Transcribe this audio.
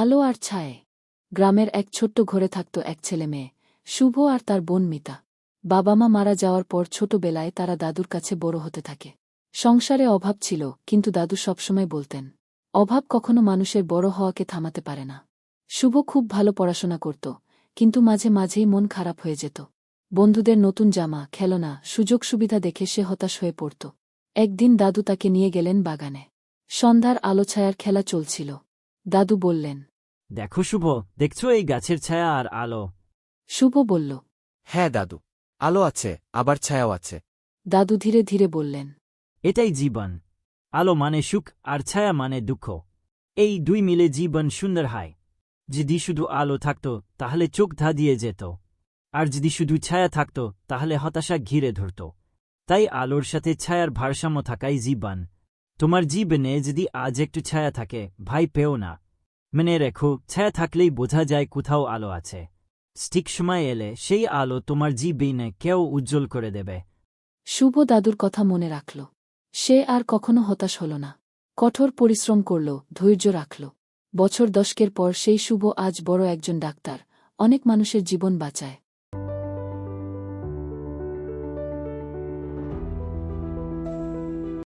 আলো আর ছায়ে। গ্রামের এক ছোট্ট ঘরে থাকত এক ছেলে মেয়ে, শুভ আর তার বোন মিতা। বাবা মা মারা যাওয়ার পর ছোটবেলায় তারা দাদুর কাছে বড় হতে থাকে। সংসারে অভাব ছিল, কিন্তু দাদু সবসময় বলতেন, অভাব কখনো মানুষের বড় হওয়াকে থামাতে পারে না। শুভ খুব ভালো পড়াশোনা করত, কিন্তু মাঝে মাঝেই মন খারাপ হয়ে যেত। বন্ধুদের নতুন জামা, খেলনা, সুযোগ সুবিধা দেখে সে হতাশ হয়ে পড়ত। একদিন দাদু তাকে নিয়ে গেলেন বাগানে। সন্ধ্যার আলোছায়ার খেলা চলছিল। দাদু বললেন দেখো শুভ দেখছ এই গাছের ছায়া আর আলো? শুভ বলল হ্যাঁ দাদু আলো আছে আবার ছায়াও আছে। দাদু ধীরে ধীরে বললেন এটাই জীবন। আলো মানে সুখ আর ছায়া মানে দুঃখ। এই দুই মিলে জীবন সুন্দর হয়। যদি শুধু আলো থাকত তাহলে চোখ ধা দিয়ে যেত। আর যদি শুধু ছায়া থাকত তাহলে হতাশা ঘিরে ধরত। তাই আলোর সাথে ছায়ার ভারসাম্য থাকাই জীবন। তোমার জীবনে যদি আজ একটু ছায়া থাকে ভাই পেও না। মেনে রেখো, ছায়া থাকলেই বোঝা যায় কোথাও আলো আছে। ঠিক সময় এলে সেই আলো তোমার জীবনে কেউ উজ্জ্বল করে দেবে। শুভ দাদুর কথা মনে রাখল। সে আর কখনো হতাশ হল না। কঠোর পরিশ্রম করল, ধৈর্য রাখল। বছর দশকের পর সেই শুভ আজ বড় একজন ডাক্তার। অনেক মানুষের জীবন বাঁচায়।